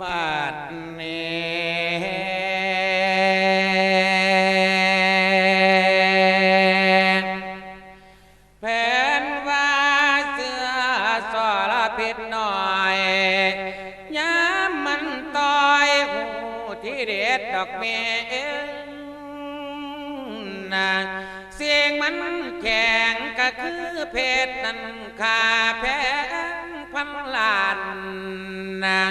บัดนี้แผนว่าเสือสอละพิษหน่อยย้ำมันต่อยหูที่เด็ดดอกเมนะเสียงมันแข็งก็คือเพชรนั้นขาแพงพันล้านนะ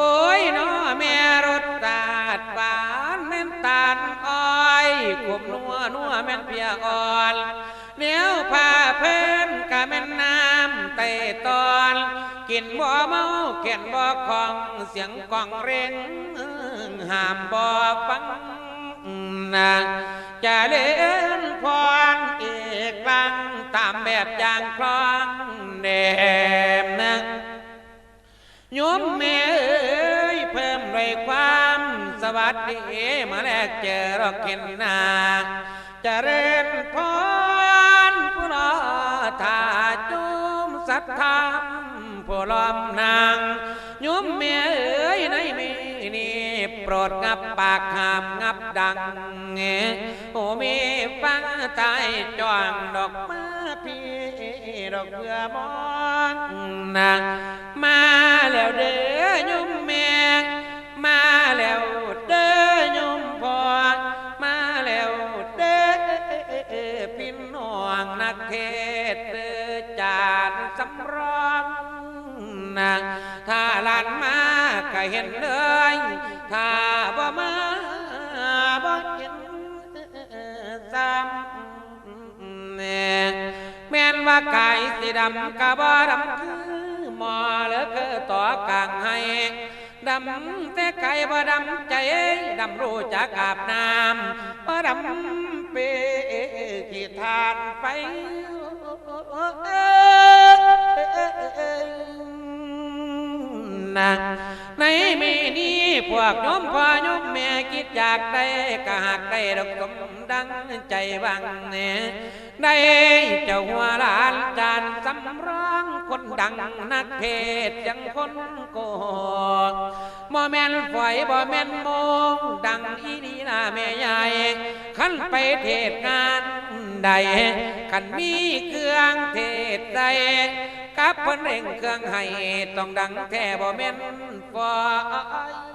โอ้ยน้อแม่รถตาดบานแม่นตาลอ้อยขมนัวนัวแม่นเพียอ่อนเหนียวผ้าเพิ่นกะแม่นน้ำไต่ตอน กินบ่เมาเขียนบ่ของเสียงกองเร่งห้ามบ่ฟังนะจะเล่นพรอีกครั้งตามแบบอย่างคลองเดมนะ โยมแม่เอ้ยเพิ่มด้วยความสวัสดีมาแลกเจอรอกเข็นนาจะเริญพรผู้รอทาจุมสัทธามผู้ล้อมนางโยมแม่เอ้ยในมีนี่โปรดงับปากหามงับดังเงโอมีฟังตายจ้องดอกมาพี่ดอกเบื่อมอนนะ มาแล้วเด้อโยมแม่มาแล้วเด้อโยมพ่อมาแล้วเด้อพี่น้องนักเทศเด้อจานสำรองนะถ้าหลานมาก็เห็นเลยถ้าบ่มาบ่เห็นซ้ำแม่นว่าไกายสีดำกะบ่ดำคือ มอเลือคือต่อกลางให้ดำแต่ไก่บ่ดำใจดำรู้จักอาบน้ำบ่ดำเปขี้ทานไป นี้พวกโยมพ่อโยมแม่คิดอยากได้ก็หากได้ดอกสมดังใจบังเนี่ยได้เจ้าหัวลานจานสำร้องคนดังนักเทศยังคนโกงบ่แม่นฝอยบ่แม่นโมงดังอีนีนาแม่ใหญ่ขันไปเทศงานใดขันมีเครื่องเทศใดกับเพิ่นเร่งเครื่องให้ต้องดังแท้บ่แม่นฝอย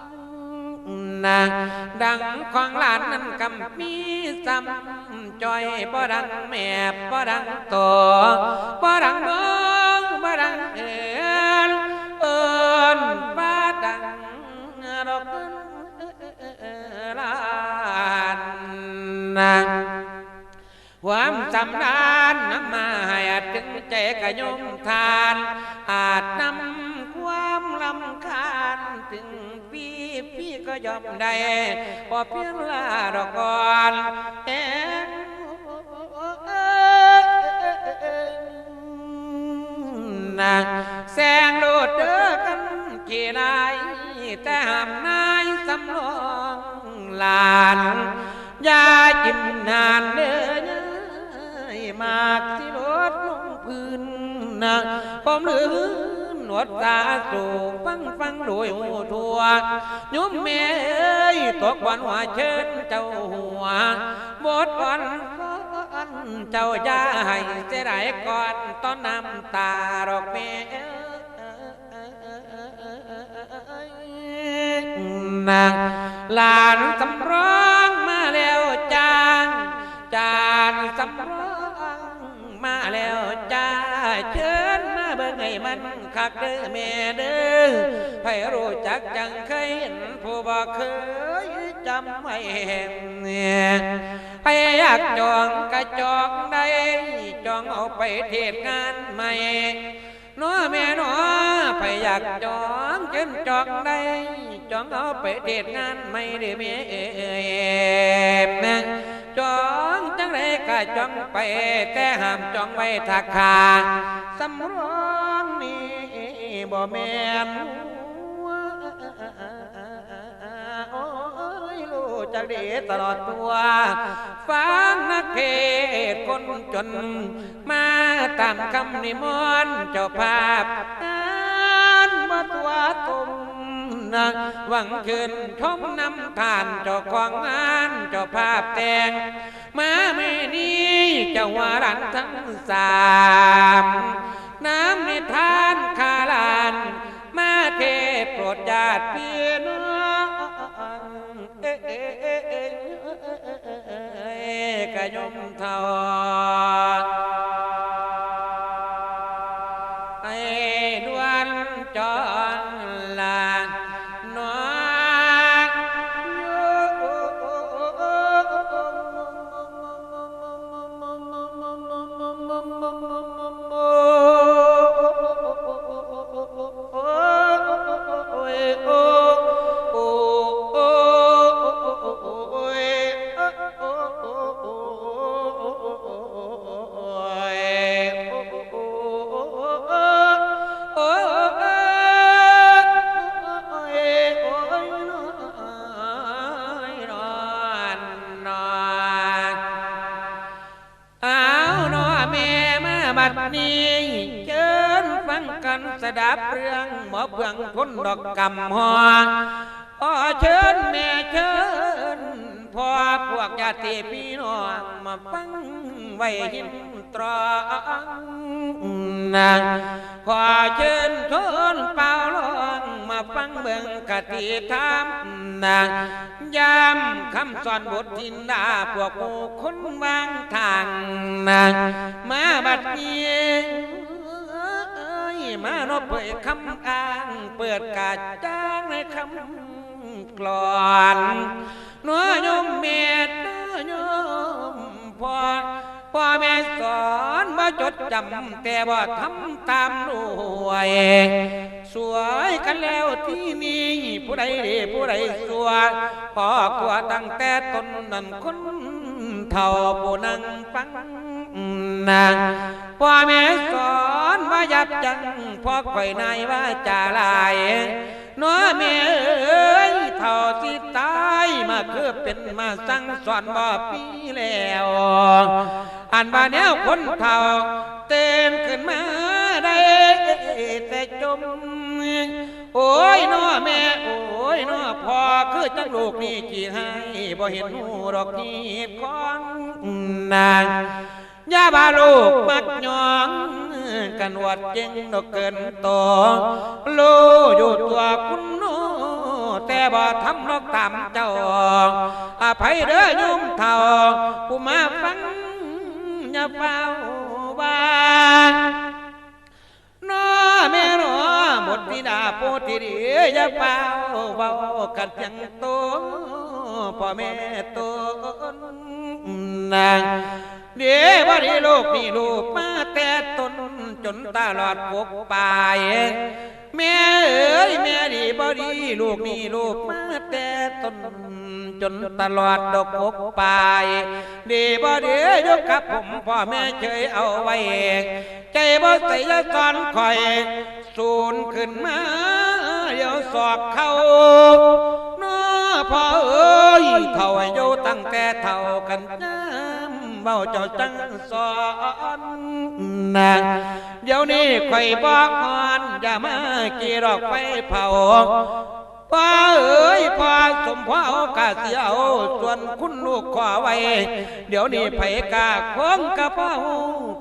นะดังของหลานนั้นกำมีซ้ำจอยบ่ดังแม่บ่ดังโตบ่ อมได้พอเพียงลาดอกก่อนแอนนะแสงโลดเด้อกันกี่นายแต่หามนายสำรองลานยาจิ้มนานเด้อยมากสิลดลงพื้นนะผมลืม หนวดตาสูงฟังฟังโดยหูทั่วยุมเมยตกวันหัวเชิญเจ้าหัวบดวันเจ้าย่าให้เสียดายก่อนต้อนน้ำตาดอกเมนางหลานสำรองมาแล้วจางจานสำรองมาแล้วจ้าเชิญ คักเด้อแม่เด้อให้รู้จักจังเคยเห็นผู้บ่เคยจำไม่เห็นเนี่ยให้อยากจองกระจองได้จองเอาไปเทศงานใหม่น้อแม่น้อไปอยากจองเกินจองได้จองเอาไปเทศงานไม่ได้แม่เอ๋ย จองจังไรก็จองไป แต่ห้ามจองไว้ทักขาสำรองนี่บ่แม่นโอ้ยรู้จักดีตลอดตัวฟังนักเทศคนจน มาตามคำนิมนต์เจ้าภาพ นวัดตัวตุมนะหวังคืนชมน้ำทานเจ้าของงานเจ้าภาพแต่งมาไม่นี้เจ้าวารันทั้งสาม ดับเรื่องหมอเบืองพ้นดอกกำหอขอเชิญแม่เชิญพ่อพวกญาติพี่น้องมาฟังไว้หินตรองนะขอเชิญชนเป่าลองมาฟังเบิ่งกติธรรมนะยามคำสอนบททินดาพวกผู้คนวางทางนะมาบัดนี้เอ้ย มานบเผยคำอ้าง เปิดกาจ้างในคำกลอนนัวยมเมตนัวยมพอพ่อแม่สอนบ่จดจำแต่บ่ทำตามหน่วยสวยกันแล้วที่นี่ผู้ใดผู้ใดสัวพ่อกลัวตั้งแต่ตนนั้นคน เท่าผู้นั่งฟังนางพ่อแม่สอนว่ายับยั้งพ่อข่อยนายว่าจะลายน้อแม่เอ้ยเท่าสิตายมาคือเป็นมาสั่งสอนบ่ปีแล้วอันว่าแนวคนเท่าเต้นขึ้นมาได้แต่จม โอ้ยน้อแม่ โอ้ยน้อพ่อคือจังลูกนี่กี่ให้บ่เห็นหูดอกนี่ของนางยาบาลูกมักยองกันวัดเจงดอกเกินโตลูอยู่ตัวคุณโนแต่บ่ทำนอกตามเจ้าอภัยเด้อโยมเท่าผู้มาฟังอย่าเฝ้าบ้านน้อแม่น้อบ ทธิดาโพธิดีอย่าเฝ้าเว้ากันจังโตพ่อแม่ตนนางเดี๋ยววันนี้ลูกนี่ลูกมาแต่ตนจนตลอดปกปายแม่เอ๋ยแม่ดีบ่ดีลูกนี่ลูกมาแต่ตนจนตลอดดอกปกปลายดีบ่ดียกกับผมพ่อแม่เคยเอาไว้ใจบ่ใส่ยาตอนคอย สูนขึ้นมาเดี๋ยวสอกเขาน้อพ่อเอ้ยเท่าอายุตั้งแต่เท่ากันน้ำเบาเจ้าจังสอนนะเดี๋ยวนี้ข่อยบอกก่อนอย่ามากี่ดอกไปเผาพ่อเอ้ย พอสมพ่อเอกาเสียเอาส่วนคุณลูกขอไว้ เดี๋ยวนี้ไผกาคงกระเป๋า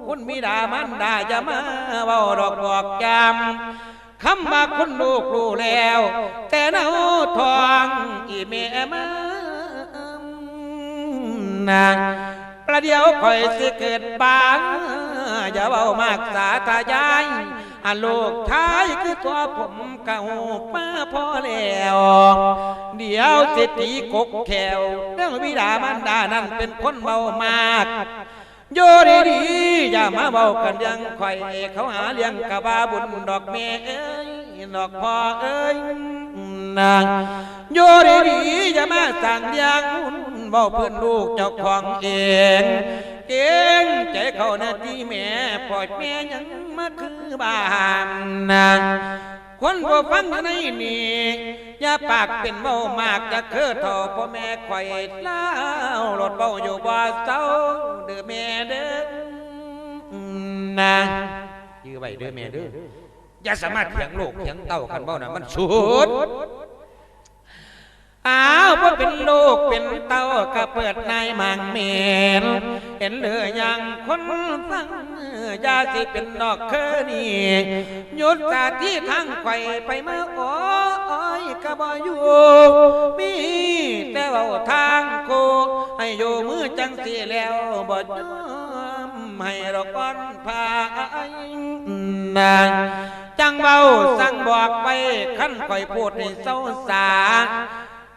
คุณมิดามันดาจะมาเบาดอกบอกจำคำว่าคุณลูกรู้แล้ว แต่เนาทองอีเมมานาประเดี๋ยวคอยสิเกิดบาง อย่าเบามากสาธยาย อันลูกชายคือตัวผมเก่าป้าพอแล้ว เดี๋ยวเศรษฐีกกแขวเรื่องวิดามันดานั่นเป็นคนเบามากโยดีๆอย่ามาเบากันยังคอยเขาหาเลี้ยงกะบาบุญดอกแม่เอ้ยดอกพ่อเอ้ยนางโยดีๆอย่ามาสั่งเลี้ยงเบาเพื่อนลูกเจ้าของเอง เก่งใจเขาหน้าที่แม่ปล่อยแม่ยัง มาคือบ้านนะคนบ่ฟังอยู่ในนี่อย่าปากเป็นเบามากจะคือเท่าพ่อแม่คอยเล่ารถเบาอยู่บ่เศร้าเด้อแม่เด้อนะยื้อไว้เด้อแม่เด้ออย่าสามารถเถียงลูกเถียงเต่ากันเบ้านะมันสุด อ้าวว่าเป็นลูกเป็นเต้าก็เปิดในมังเมนเห็นเหลือยังคนฟังยาสิเป็นดอกเคนี่หยุดสาที่ทางไข่ไปเมื่อโอ้ยก็บ่อยู่มีแต่เว่าทางโคให้อยู่มือจังสีแล้วบ่ยอมให้ดอกก้อนพายนางจังเบาสั่งบอกไปขั้นคอยพูดให้เศร้าสา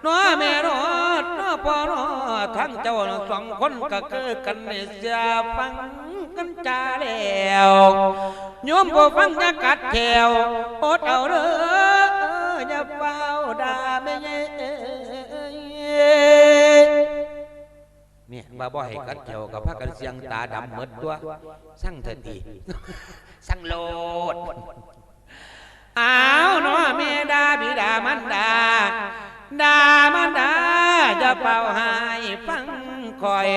น้อแม่รอดน้อพ่อรอดทั้งเจ้าสองคนก็เกิดกันในเสียฟังกันจาแล้วโยมผู้ฟังจะกัดแขวอดเอาเด้ออย่าเฝ้าด่าแม่เย่เนี่ยบ่าบ่ให้กัดแขวกับพากันเสียงตาดำหมดตัวสั่งเถิดดีสั่งโลดอ้าวเนาะแม่ดาบิดามันดา ดามันดาจะเป่าให้ฟังคอย